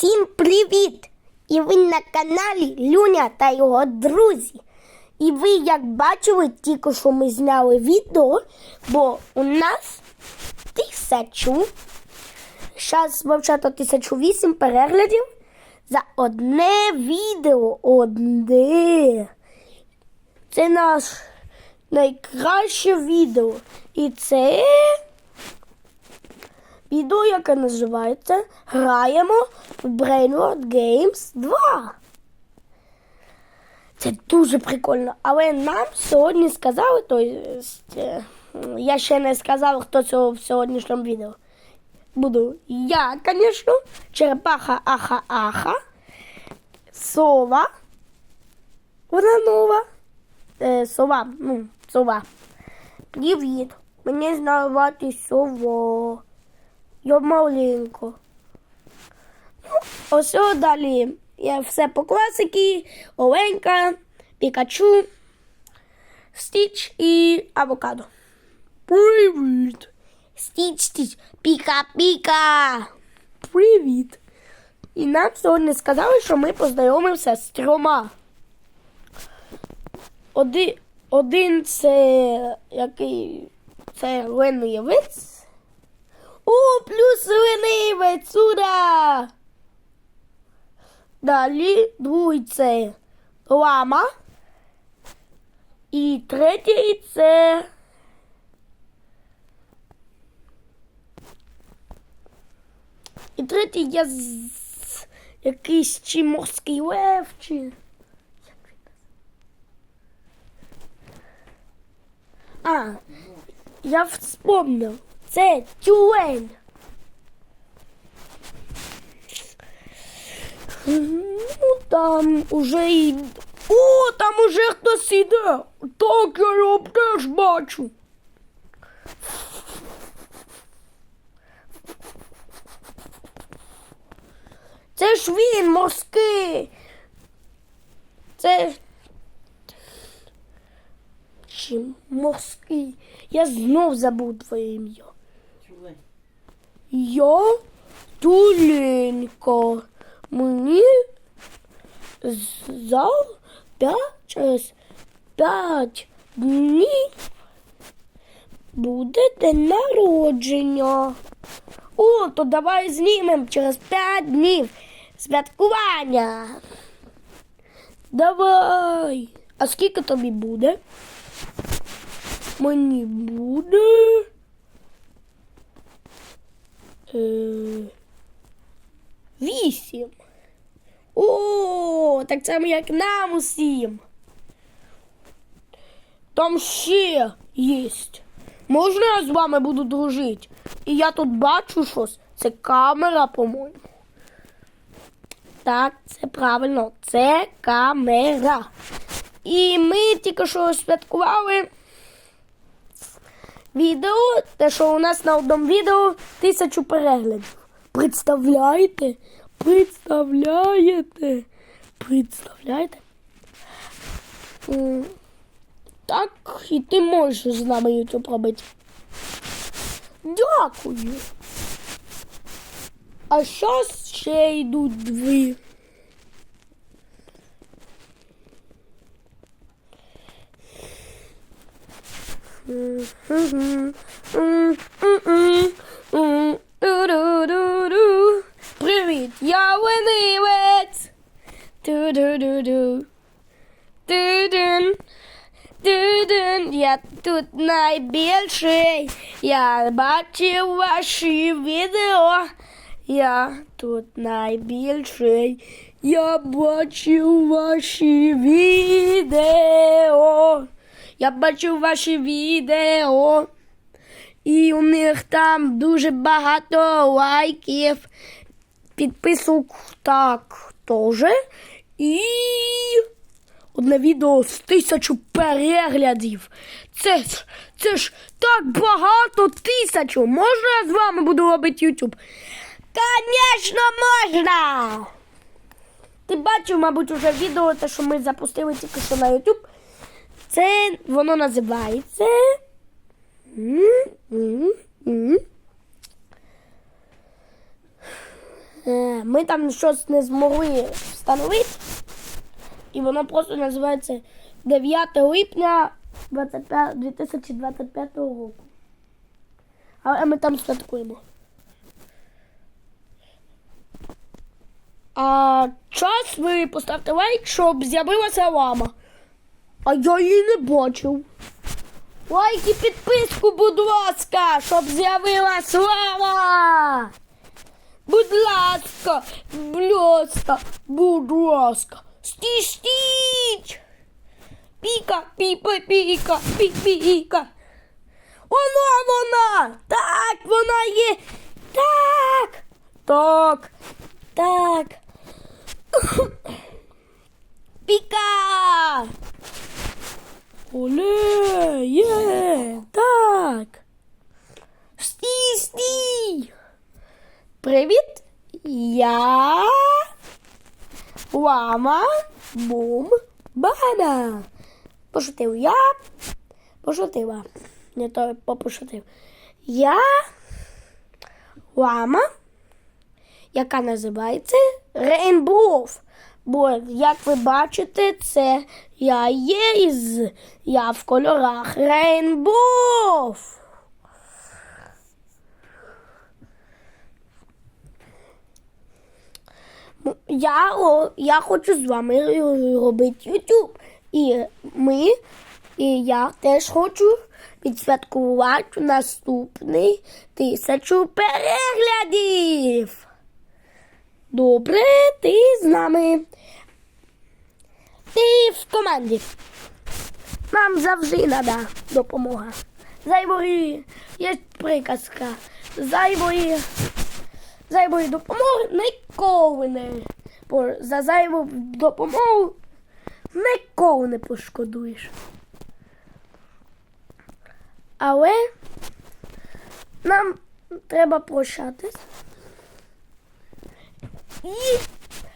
Всім привіт! І ви на каналі Люня та його друзі. І ви, як бачили, тільки що ми зняли відео, бо у нас тисячу, зараз вивчато 1008 переглядів за одне відео. Одне. Це наш найкраще відео. І це відео, яке називається Граємо в Brainword Games 2. Це дуже прикольно. Але нам сьогодні сказали, то е, я ще не сказав, хто цього в сьогоднішньому відео. Буду я, звісно, черепаха аха-аха, сова. Вона нова. Е, сова, ну, сова. Привіт. Мені звати Сово. Я маленько. Ну, ось далі. Я все по класики. Оленька, Пікачу, Стіч і авокадо. Привіт. Стіч, стіч, піка-піка. Привіт. І нам сьогодні сказали, що ми познайомимося з трьома. Один, один це який це ленивець. О, плюс ленивець, ура! Далі другий це лама. І третій це. І третій я з... якийсь чи морський лев, чи. А, я вспомнив. Це тюлень. Ну, там уже і. О, там уже хтось іде. Так я його теж бачу. Це ж він морський. Це. Чи морський? Я знов забув твоє ім'я. Я туленько. Мені за п'ять через п'ять днів буде день народження. О, то давай знімемо через п'ять днів святкування. Давай. А скільки тобі буде? Мені буде. Е, Вісім. О, так само як нам усім. Там ще є. Можна я з вами буду дружити? І я тут бачу щось. Це камера, по-моєму. Так, це правильно. Це камера. І ми тільки що святкували відео, те, що у нас на одному відео тисячу переглядів. Представляєте? Представляєте? Представляєте? Так, і ти можеш з нами YouTube робити. Дякую. А зараз ще йдуть дві. Привіт, я ленивець. Я тут найбільший. Я бачив ваші відео. Я тут найбільший. Я бачив ваші відео. Я бачив ваші відео. І у них там дуже багато лайків. Підписок так теж. І одне відео з тисячу переглядів. Це ж, це ж так багато тисячу. Можна я з вами буду робити YouTube? Звісно, можна! Ти бачив, мабуть, уже відео, те, що ми запустили тільки що на YouTube. Це воно називається. Е, Ми там щось не змогли встановити. І воно просто називається 9 липня 2025 року. Але ми там святкуємо. А час ви поставте лайк, щоб з'явилася лама. А я її не бачив. Лайк і підписку, будь ласка, щоб з'явилась лама. Будь ласка, будь будь ласка. Стій, стіть. Піка, піпа, піка, пік, піка. Вона, вона! Так, вона є. Так. Так. Так. Піка. Оле, є. Так. Стій, стій. Привіт. Я Лама Бум Бана. Пошутив я. Пошутила. Не то попошутив. Я лама, яка називається Рейнбов. Бо, як ви бачите, це я є із я в кольорах Рейнбов. Я, я хочу з вами робити YouTube. І ми, і я теж хочу відсвяткувати наступний тисячу переглядів. Добре, ти з нами. Ти в команді. Нам завжди треба допомога. Зайвої є приказка. Зайвої зайвої допомоги ніколи не за зайву допомогу ніколи не пошкодуєш. Але нам треба прощатись. І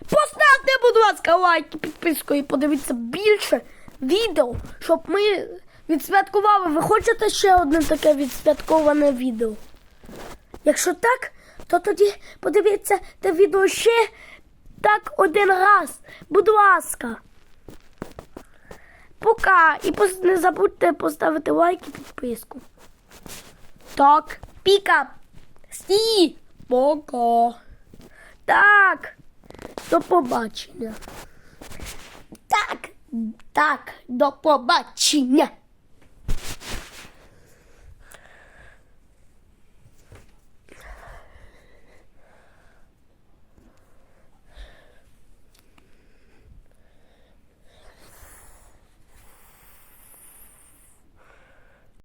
поставте, будь ласка, лайк і підписку і подивіться більше відео, щоб ми відсвяткували. Ви хочете ще одне таке відсвятковане відео? Якщо так, то тоді подивіться те відео ще так один раз. Будь ласка. Пока. І не забудьте поставити лайк і підписку. Так, піка. Стій. Пока. Так. До побачення. Так, так, до побачення.